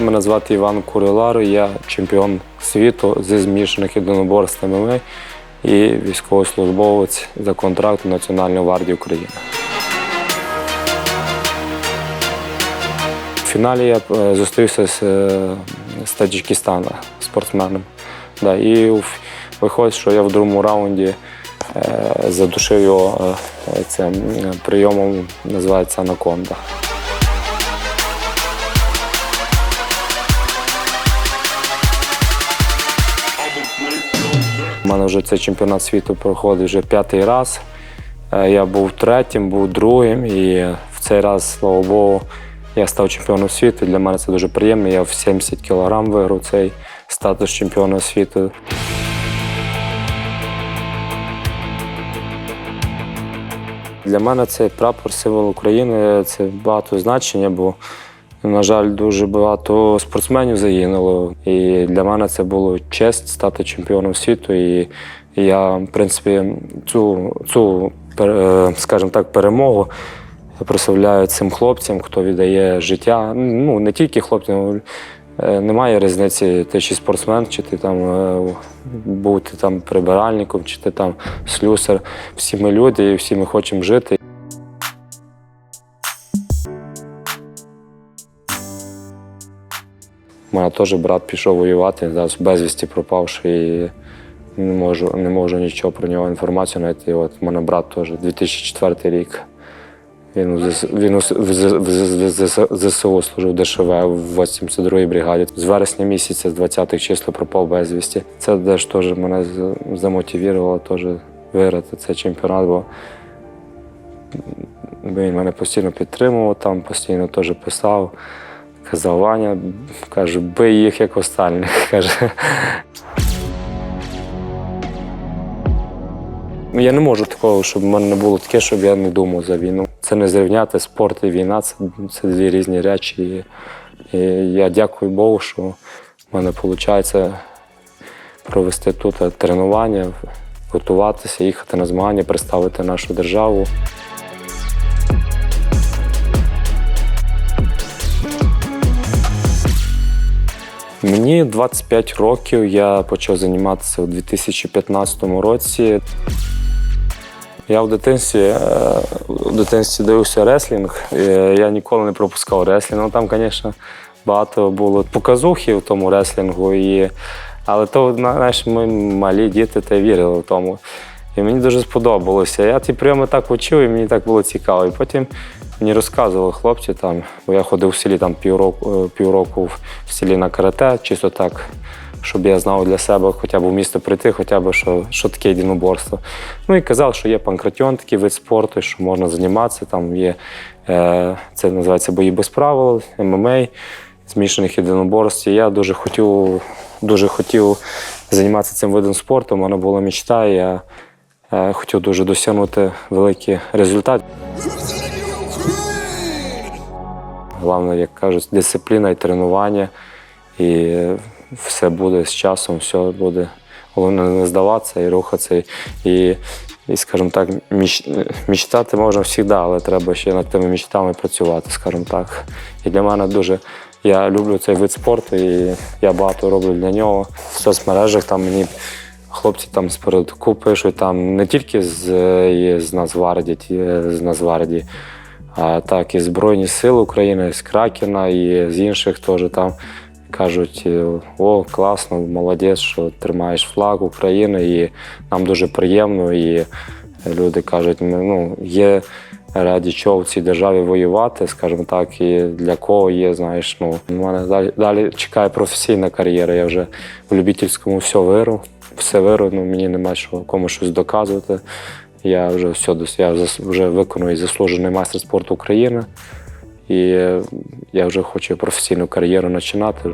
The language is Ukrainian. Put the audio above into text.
Мене звати Іван Курилар, я чемпіон світу зі змішаних єдиноборств ММА і військовослужбовець за контрактом Національної гвардії України. В фіналі я е, зустрівся з, е, з Таджикистана спортсменом. Да, і виходить, що я в другому раунді е, задушив його цим прийомом, називається анаконда. У мене вже цей чемпіонат світу проходить вже п'ятий раз. Е, Я був третім, був другим, і в цей раз, слава Богу, я став чемпіоном світу. Для мене це дуже приємно. Я в 70 кілограм виграв цей статус чемпіона світу. Для мене цей прапор символ України це багато значення, бо, на жаль, дуже багато спортсменів загинуло. І для мене це було честь стати чемпіоном світу. І я, в принципі, цю, цю е, скажімо так, перемогу прославляю цим хлопцям, хто віддає життя. Ну, не тільки хлопцям. е, Немає різниці, ти чи спортсмен, чи ти там е, бути там прибиральником, чи ти там слюсар. Всі ми люди і всі ми хочемо жити. Мене теж брат пішов воювати, зараз безвісті пропавши і не можу, не можу нічого про нього інформацію знайти. От у мене брат теж 2004 рік. Він він в в в ЗСУ служив ДШВ в 82-й бригаді. З вересня місяця, з 20-х числа пропав безвісті. Це теж теж мене замотивувало теж виграти цей чемпіонат, бо він мене постійно підтримував, там постійно теж писав. Казав Ваня, каже, бий їх як остальних. Каже. Я не можу такого, щоб в мене не було таке, щоб я не думав за війну. Це не зрівняти спорт і війна, це, це дві різні речі. І, і я дякую Богу, що в мене виходить провести тут тренування, готуватися, їхати на змагання, представити нашу державу. Мені 25 років, я почав займатися у 2015 році. Я в дитинстві, е, в дитинстві дивився реслінг. Я ніколи не пропускав реслінг. Ну, там, звісно, багато було показухи в тому реслінгу. І... Але то, знаєш, ми малі діти та вірили в тому. І мені дуже сподобалося. Я ті прийоми так учив, і мені так було цікаво. І потім мені розказували хлопці там, бо я ходив в селі там півроку, е, півроку в селі на карате, чисто так, щоб я знав для себе хоча б в місто прийти, хоча б що, що таке єдиноборство. Ну і казав, що є панкратіон, такий вид спорту, що можна займатися. Там є е, це називається бої без правил, ММА, змішаних єдиноборств. Я дуже хотів, дуже хотів займатися цим видом спорту. У мене була мечта. Я е, хотів дуже досягнути великий результат. Головне, як кажуть, дисципліна і тренування. І все буде з часом, все буде. Головне не здаватися і рухатися. І, і скажімо так, міч, мечтати можна завжди, але треба ще над тими мечтами працювати, скажімо так. І для мене дуже. Я люблю цей вид спорту і я багато роблю для нього. В соцмережах там мені хлопці там з пишуть, там не тільки з, з Нацгвардії, з Нацгвардії, так і Збройні Сили України, з Кракена і з інших теж там кажуть: е, о, класно, молодець, що тримаєш флаг України, і нам дуже приємно. І люди кажуть, ну, є раді чого в цій державі воювати, скажімо так, і для кого є, знаєш, ну, у мене далі, далі чекає професійна кар'єра. Я вже в любительському все виру, все виру, ну, мені немає що кому щось доказувати. Я вже все я вже виконую заслужений майстер спорту України. І я вже хочу професійну кар'єру починати.